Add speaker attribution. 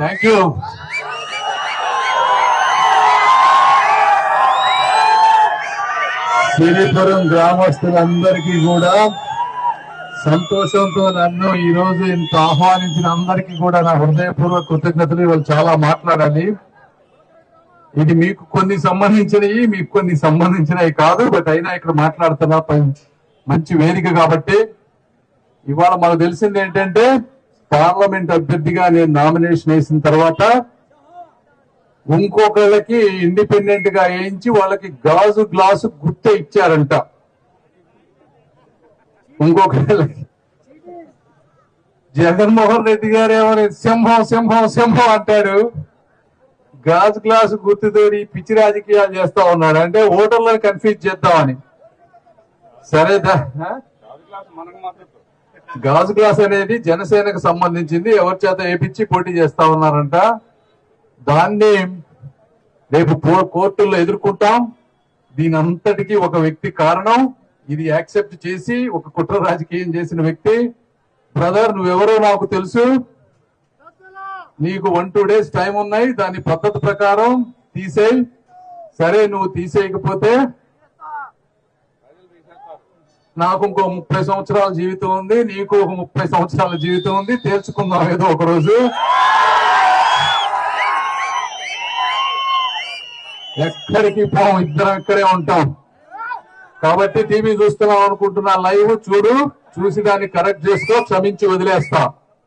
Speaker 1: Thank you Siripuram గ్రామస్తులందరికీ కూడా సంతోషంతో నన్ను ఈ రోజు ఇంత ఆహ్వానించిన అందరికీ కూడా నా హృదయపూర్వక కృతజ్ఞతలు. వాళ్ళు చాలా మాట్లాడాలి. ఇది మీకు కొన్ని సంబంధించినవి మీకు కొన్ని సంబంధించినవి కాదు. బట్ అయినా ఇక్కడ మాట్లాడుతున్నా. మంచి వేదిక కాబట్టి ఇవాళ మనకు తెలిసింది ఏంటంటే పార్లమెంట్ అభ్యర్థిగా నేను నామినేషన్ వేసిన తర్వాత ఇంకొకళ్ళకి ఇండిపెండెంట్గా వేయించి వాళ్ళకి గాజు గ్లాసు గుర్తే ఇచ్చారంట. ఇంకొకళ్ళకి. జగన్మోహన్ రెడ్డి గారు ఏమని సింహం సింహం సింహం అంటాడు. గాజు గ్లాసు గుర్తుతోని పిచ్చి రాజకీయాలు చేస్తా ఉన్నాడు. అంటే ఓటర్లను కన్ఫ్యూజ్ చేద్దామని. సరేదా? గాజు గ్లాస్ అనేది జనసేనకు సంబంధించింది. ఎవరి చేత ఏపిచ్చి పోటీ చేస్తా ఉన్నారంట. దాన్ని రేపు కోర్టుల్లో ఎదుర్కొంటాం. దీని అంతటికి ఒక వ్యక్తి కారణం. ఇది యాక్సెప్ట్ చేసి ఒక కుట్ర రాజకీయం చేసిన వ్యక్తి. బ్రదర్ నువ్వెవరో నాకు తెలుసు. నీకు వన్ టూ డేస్ టైం ఉన్నాయి. దాని పద్ధతి ప్రకారం తీసేయి. సరే నువ్వు తీసేయకపోతే నాకు ఇంకో ముప్పై సంవత్సరాల జీవితం ఉంది నీకు ఒక ముప్పై సంవత్సరాల జీవితం ఉంది తేల్చుకుందాం ఏదో ఒక రోజు. ఎక్కడికి పోం ఇద్దరం ఇక్కడే ఉంటాం. కాబట్టి టీవీ చూస్తున్నాం అనుకుంటున్నా లైవ్ చూడు చూసి దాన్ని కరెక్ట్ చేసుకో క్షమించి వదిలేస్తాం.